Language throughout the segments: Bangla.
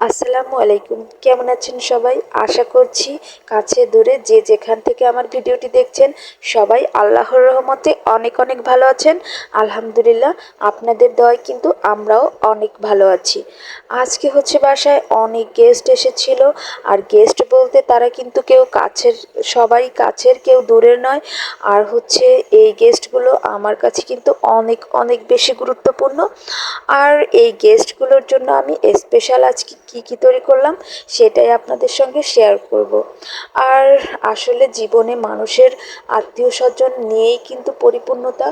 আসসালামু আলাইকুম। কেমন আছেন সবাই? আশা করছি কাছে দূরে যে যেখান থেকে আমার ভিডিওটি দেখছেন, সবাই আল্লাহর রহমতে অনেক অনেক ভালো আছেন। আলহামদুলিল্লাহ, আপনাদের দয় কিন্তু আমরাও অনেক ভালো আছি। আজকে হচ্ছে বাসায় অনেক গেস্ট এসেছিল। আর গেস্ট বলতে তারা কিন্তু কেউ কাছের, সবাই কাছের, কেউ দূরের নয়। আর হচ্ছে এই গেস্টগুলো আমার কাছে কিন্তু অনেক অনেক বেশি গুরুত্বপূর্ণ। আর এই গেস্টগুলোর জন্য আমি স্পেশাল আজকে কি কি তৈরি করলাম সেটাই আপনাদের সঙ্গে শেয়ার করব। আর আসলে জীবনে মানুষের আত্মীয় স্বজন নিয়েই কিন্তু পরিপূর্ণতা,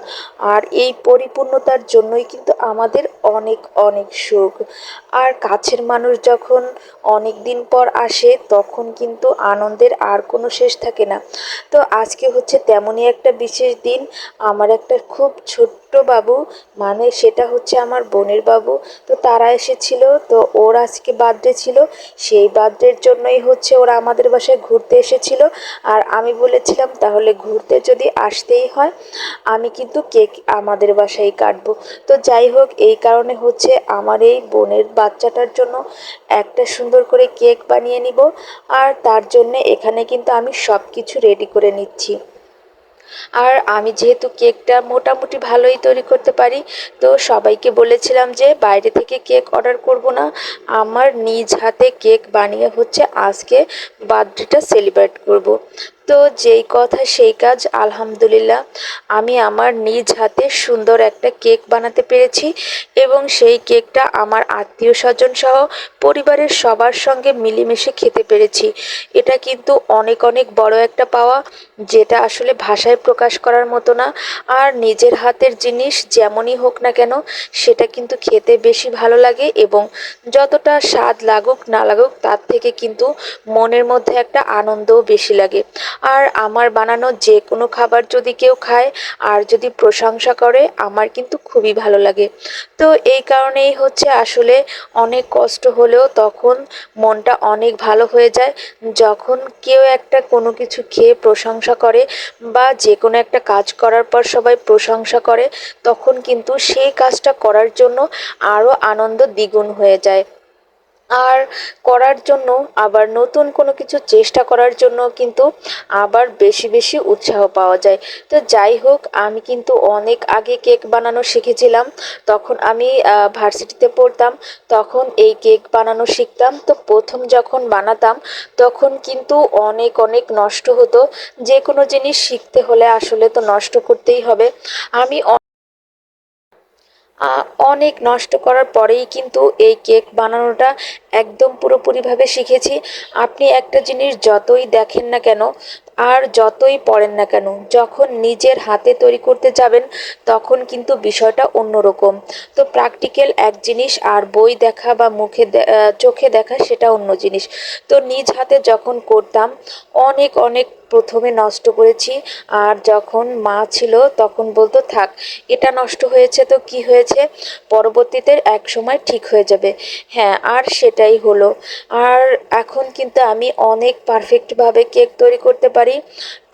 আর এই পরিপূর্ণতার জন্যই কিন্তু আমাদের অনেক অনেক সুখ। আর কাছের মানুষ যখন অনেক দিন পর আসে, তখন কিন্তু আনন্দের আর কোনো শেষ থাকে না। তো আজকে হচ্ছে তেমনই একটা বিশেষ দিন। আমার একটা খুব ছোট্ট বাবু মানে সেটা হচ্ছে আমার বোনের বাবু। তো তারা এসেছিল, তো ওর আজকে বার্থডে ছিল। সেই বার্থডের জন্যই হচ্ছে ওরা আমাদের বাসায় ঘুরতে এসেছিল। আর আমি বলেছিলাম, তাহলে ঘুরতে যদি আসতেই হয়, আমি কিন্তু কেক আমাদের বাসায় কাটবো। তো যাই হোক, এই কারণে হচ্ছে আমার এই বোনের বাচ্চাটার জন্য একটা সুন্দর করে কেক বানিয়ে নিব। আর তার জন্যে এখানে কিন্তু আমি সব কিছু রেডি করে নিচ্ছি। আর আমি যেহেতু কেকটা মোটামুটি ভালোই তৈরি করতে পারি, তো সবাইকে বলেছিলাম যে বাইরে থেকে কেক অর্ডার করব না আমার নিজ হাতে কেক বানিয়ে হচ্ছে আজকে বার্থডেটা সেলিব্রেট করব। তো যেই কথা সেই কাজ, আলহামদুলিল্লাহ। আমি আমার নিজ হাতে সুন্দর একটা কেক বানাতে পেরেছি এবং সেই কেকটা আমার আত্মীয় স্বজন সহ পরিবারের সবার সঙ্গে মিলেমিশে খেতে পেরেছি। এটা কিন্তু অনেক অনেক বড় একটা পাওয়া, যেটা আসলে ভাষায় প্রকাশ করার মতো না। আর নিজের হাতের জিনিস যেমনই হোক না কেন, সেটা কিন্তু খেতে বেশি ভালো লাগে এবং যতটা স্বাদ লাগুক না লাগুক, তার থেকে কিন্তু মনের মধ্যে একটা আনন্দও বেশি লাগে। আর আমার বানানো যে কোনো খাবার যদি কেউ খায় আর যদি প্রশংসা করে, আমার কিন্তু খুবই ভালো লাগে। তো এই কারণেই হচ্ছে আসলে অনেক কষ্ট হলেও তখন মনটা অনেক ভালো হয়ে যায়। যখন কেউ একটা কোনো কিছু খেয়ে প্রশংসা করে বা যে কোনো একটা কাজ করার পর সবাই প্রশংসা করে, তখন কিন্তু সেই কাজটা করার জন্য আরও আনন্দ দ্বিগুণ হয়ে যায়। আর করার জন্য, আবার নতুন কোনো কিছু চেষ্টা করার জন্য কিন্তু আবার বেশি বেশি উৎসাহ পাওয়া যায়। তো যাই হোক, আমি কিন্তু অনেক আগে কেক বানানো শিখেছিলাম। তখন আমি ভার্সিটিতে পড়তাম, তখন এই কেক বানানো শিখতাম। তো প্রথম যখন বানাতাম, তখন কিন্তু অনেক অনেক নষ্ট হতো। যে কোনো জিনিস শিখতে হলে আসলে তো নষ্ট করতেই হবে। আমি অনেক নষ্ট করার পরেই কিন্তু এই কেক বানানোটা একদম পুরোপুরিভাবে শিখেছি। আপনি একটা জিনিস যতই দেখেন না কেন আর যতই পড়েন না কেন, যখন নিজের হাতে তৈরি করতে যাবেন, তখন কিন্তু বিষয়টা অন্যরকম। তো প্র্যাকটিক্যাল এক জিনিস আর বই দেখা বা মুখে চোখে দেখা সেটা অন্য জিনিস। তো নিজ হাতে যখন করতাম, অনেক অনেক প্রথমে নষ্ট করেছি। আর যখন মা ছিল, তখন বলতো, থাক, এটা নষ্ট হয়েছে তো কি হয়েছে? পরবর্তীতে এক সময় ঠিক হয়ে যাবে। হ্যাঁ আর সেটাই হলো। আর এখন কিন্তু আমি অনেক পারফেক্টভাবে কেক তৈরি করতে পারি। everybody.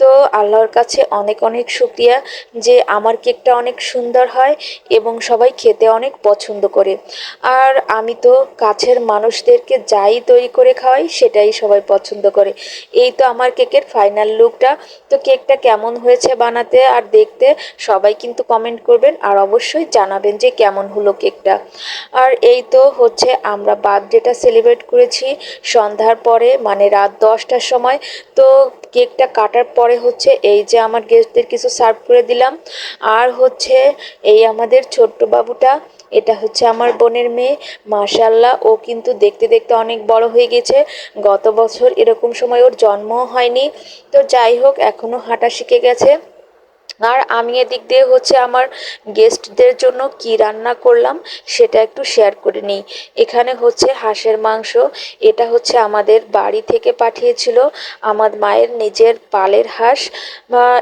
তো আল্লাহর কাছে অনেক অনেক শুক্রিয়া যে আমার কেকটা অনেক সুন্দর হয় এবং সবাই খেতে অনেক পছন্দ করে। আর আমি তো কাছের মানুষদেরকে যাই তৈরি করে খাওয়াই, সেটাই সবাই পছন্দ করে। এই তো আমার কেকের ফাইনাল লুকটা তো কেকটা কেমন হয়েছে বানাতে আর দেখতে সবাই কিন্তু কমেন্ট করবেন আর অবশ্যই জানাবেন যে কেমন হলো কেকটা। আর এই তো হচ্ছে আমরা বার্থডেটা সেলিব্রেট করেছি। সন্ধ্যার পরে মানে রাত দশটার সময়, তো কেকটা কাটার পরে হচ্ছে এই যে আমার গেস্টদের কিছু সার্ভ করে দিলাম। আর হচ্ছে এই আমাদের ছোট্ট বাবুটা, এটা হচ্ছে আমার বোনের মেয়ে। মাশাল্লাহ ও কিন্তু দেখতে দেখতে অনেক বড় হয়ে গেছে। গত বছর এরকম সময় ওর জন্মও হয়নি। তো যাই হোক এখনও হাঁটা শিখে গেছে। আর আমি এদিক দিয়ে হচ্ছে আমার গেস্টদের জন্য কি রান্না করলাম, সেটা একটু শেয়ার করে নিই। এখানে হচ্ছে হাঁসের মাংস, এটা হচ্ছে আমাদের বাড়ি থেকে পাঠিয়েছিল আমার মায়ের নিজের পালের হাঁস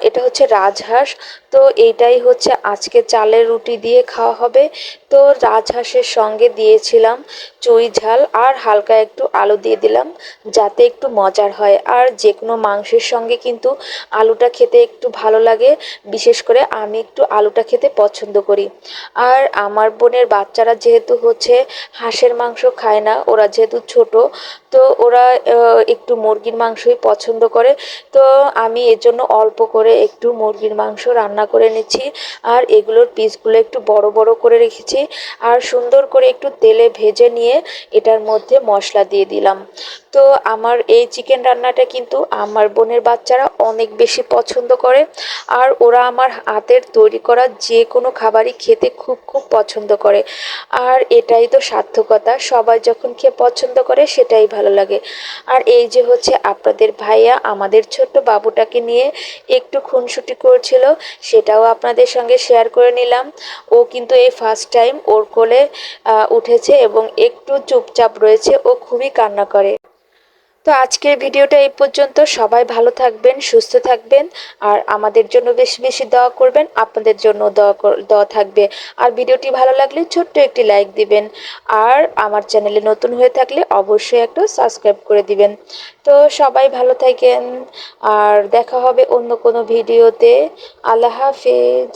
এটা হচ্ছে রাজহাঁস। তো এইটাই হচ্ছে আজকে চালের রুটি দিয়ে খাওয়া হবে। তো রাজহাঁসের সঙ্গে দিয়েছিলাম চুই ঝাল আর হালকা একটু আলু দিয়ে দিলাম, যাতে একটু মজার হয়। আর যে কোনো মাংসের সঙ্গে কিন্তু আলুটা খেতে একটু ভালো লাগে বিশেষ করে আমি একটু আলুটা খেতে পছন্দ করি। আর আমার বোনের বাচ্চারা যেহেতু হচ্ছে হাঁসের মাংস খায় না, ওরা যেহেতু ছোট, তো ওরা একটু মুরগির মাংসই পছন্দ করে। তো আমি এর জন্য অল্প করে একটু মুরগির মাংস রান্না করে নিচ্ছি। আর এগুলোর পিসগুলো একটু বড় বড় করে রেখেছি। আর সুন্দর করে একটু তেলে ভেজে নিয়ে এটার মধ্যে মশলা দিয়ে দিলাম। তো আমার এই চিকেন রান্নাটা কিন্তু আমার বোনের বাচ্চারা অনেক বেশি পছন্দ করে। আর ওরা আমার হাতের তৈরি করা যে কোনো খাবারই খেতে খুব খুব পছন্দ করে। আর এটাই তো সার্থকতা, সবাই যখন খেয়ে পছন্দ করে সেটাই ভালো লাগে। আর এই যে হচ্ছে আপনাদের ভাইয়া আমাদের ছোট্ট বাবুটাকে নিয়ে একটু খুনসুটি করছিল, সেটাও আপনাদের সঙ্গে শেয়ার করে নিলাম। ও কিন্তু এই ফার্স্ট টাইম ওর কোলে উঠেছে এবং একটু চুপচাপ রয়েছে, ও খুবই কান্না করে। তো আজকের ভিডিওটা এই পর্যন্ত। সবাই ভালো থাকবেন, সুস্থ থাকবেন, আর আমাদের জন্য বেশি বেশি দোয়া করবেন, আপনাদের জন্য দোয়া দোয়া থাকবে। আর ভিডিওটি ভালো লাগলে ছোট্ট একটি লাইক দিবেন, আর আমার চ্যানেলে নতুন হয়ে থাকলে অবশ্যই একটু সাবস্ক্রাইব করে দিবেন। তো সবাই ভালো থাকেন, আর দেখা হবে অন্য কোনো ভিডিওতে। আল্লাহ হাফেজ।